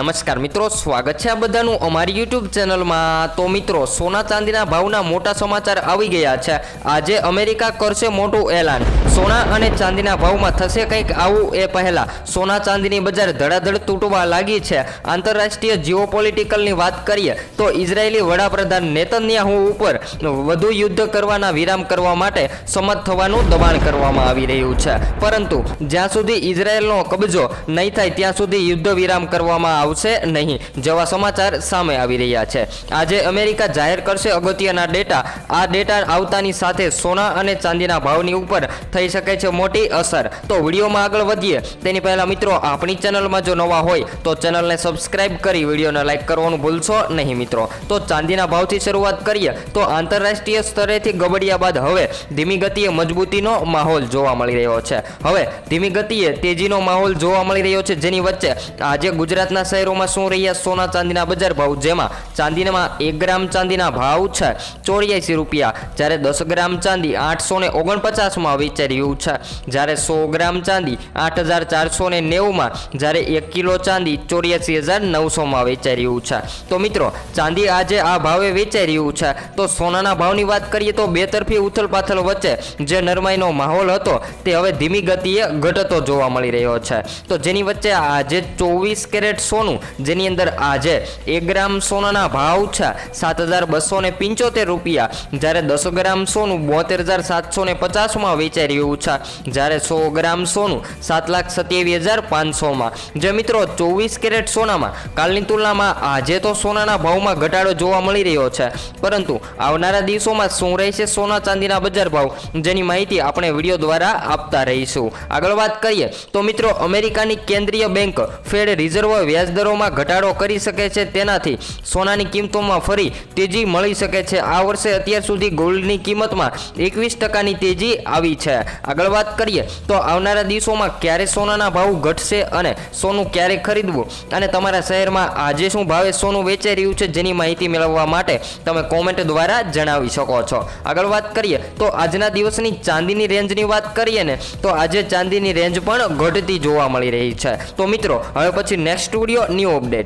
નમસ્કાર મિત્રો, સ્વાગત છે આ બધાનું અમારી યુટ્યુબ ચેનલમાં. તો મિત્રો, સોના ચાંદીના ભાવના મોટા સમાચાર આવી ગયા છે. આજે અમેરિકા કરશે મોટું એલાન. સોના અને ચાંદીના ભાવમાં થશે કંઈક આવું એ પહેલાં. સોના ચાંદીની બજાર ધડાધડ તૂટવા લાગી છે. આંતરરાષ્ટ્રીય જીઓપોલિટિકલની વાત કરીએ, તો ઇઝરાયેલી વડાપ્રધાન નેતન્યાહુ ઉપર વધુ યુદ્ધ કરવાના વિરામ કરવા માટે સંમત થવાનું દબાણ કરવામાં આવી રહ્યું છે. પરંતુ જ્યાં સુધી ઇઝરાયેલનો કબજો નહીં થાય, ત્યાં સુધી યુદ્ધ વિરામ કરવામાં આવશે નહીં. જેવા સમાચાર સામે આવી રહ્યા છે. આજે અમેરિકા જાહેર કરશે અગત્યના ડેટા. આ ડેટા આવતાની સાથે સોના અને ચાંદીના ભાવની ઉપર થઈ શકે છે મોટી અસર. તો વિડીયોમાં આગળ વધીએ. તેની પહેલા મિત્રો, આપણી ચેનલમાં જો નવા હોય, તો ચેનલને સબસ્ક્રાઇબ કરી વિડીયોને લાઈક કરવાનું ભૂલશો નહીં મિત્રો. તો ચાંદીના ભાવથી શરૂઆત કરીએ, તો આંતરરાષ્ટ્રીય સ્તરેથી ગબડિયા બાદ હવે ધીમી ગતિએ મજબૂતીનો માહોલ જોવા મળી રહ્યો છે. હવે ધીમી ગતિએ તેજીનો માહોલ જોવા મળી રહ્યો છે જેની વચ્ચે આજે ગુજરાતના શહેરોમાં શું સોના ચાંદીના બજાર ભાવ જેમાં ચાંદીમાં એક ગ્રામ ચાંદીના ભાવ છે ચોર્યાસી રૂપિયા. જ્યારે દસ ગ્રામ ચાંદી આઠસો ને ઓગણપચાસમાં વેચાઈ રહ્યું છે. જ્યારે સો ગ્રામ ચાંદી આઠ હજાર ચારસો ને નેવુંમાં, જ્યારે એક કિલો ચાંદી ચોર્યાસી હજાર નવસોમાં વેચાઈ રહ્યું છે. તો મિત્રો, ચાંદી આજે આ ભાવે વેચાઈ રહ્યું છે. તો સોનાના ભાવની વાત કરીએ તો બે તરફી ઉથલપાથલ વચ્ચે જે નરમાઈનો માહોલ હતો, તે હવે ધીમી ગતિએ ઘટતો જોવા મળી રહ્યો છે. તો જેની વચ્ચે આજે ચોવીસ કેરેટ સોનું જેની અંદર આજે એક ગ્રામ સોનાના ભાવ છે સાત હજાર બસો ને પંચોતેર રૂપિયા. જ્યારે દસ ગ્રામ સોનું બોતેર હજાર સાતસો ને પચાસમાં વેચાઈ રહ્યું છે. જ્યારે સો ગ્રામ સોનું સાત લાખ સત્યાવીસ હજાર પાંચસોમાં. જે મિત્રો ચોવીસ કેરેટ સોનામાં, કાલની તુલનામાં આજે તો સોનાના ભાવમાં ઘટાડો જોવા મળી રહ્યો છે. પરંતુ આવનારા દિવસોમાં શું રહેશે સોના ચાંદીના બજાર ભાવ, જેની માહિતી આપણે વીડિયો દ્વારા આપતા રહીશું. આગળ વાત કરીએ તો મિત્રો અમેરિકાની કેન્દ્રીય બેંક ફેડ રિઝર્વ વ્યાજદરોમાં ઘટાડો કરી શકે છે તેનાથી સોનાની કિંમતોમાં ફરી તેજી મળી શકે છે. આ વર્ષે અત્યાર સુધી ગોલ્ડની કિંમતમાં એકવીસ ટકાની તેજી આવી છે. આગળ વાત કરીએ તો આવનારા દિવસોમાં ક્યારે સોનાના ભાવ ઘટશે અને સોનું ક્યારે ખરીદવું અને તમારા શહેરમાં આજે શું ભાવે સોનું વેચાઈ રહ્યું છે જેની માહિતી મેળવવા માટે તમે કોમેન્ટ દ્વારા જણાવી શકો છો. આગળ વાત કરીએ તો આજના દિવસની ચાંદીની રેન્જની વાત કરીએ ને તો આજે ચાંદીની રેન્જ પણ ઘટતી જોવા મળી રહી છે. તો મિત્રો, હવે પછી નેક્સ્ટ new update.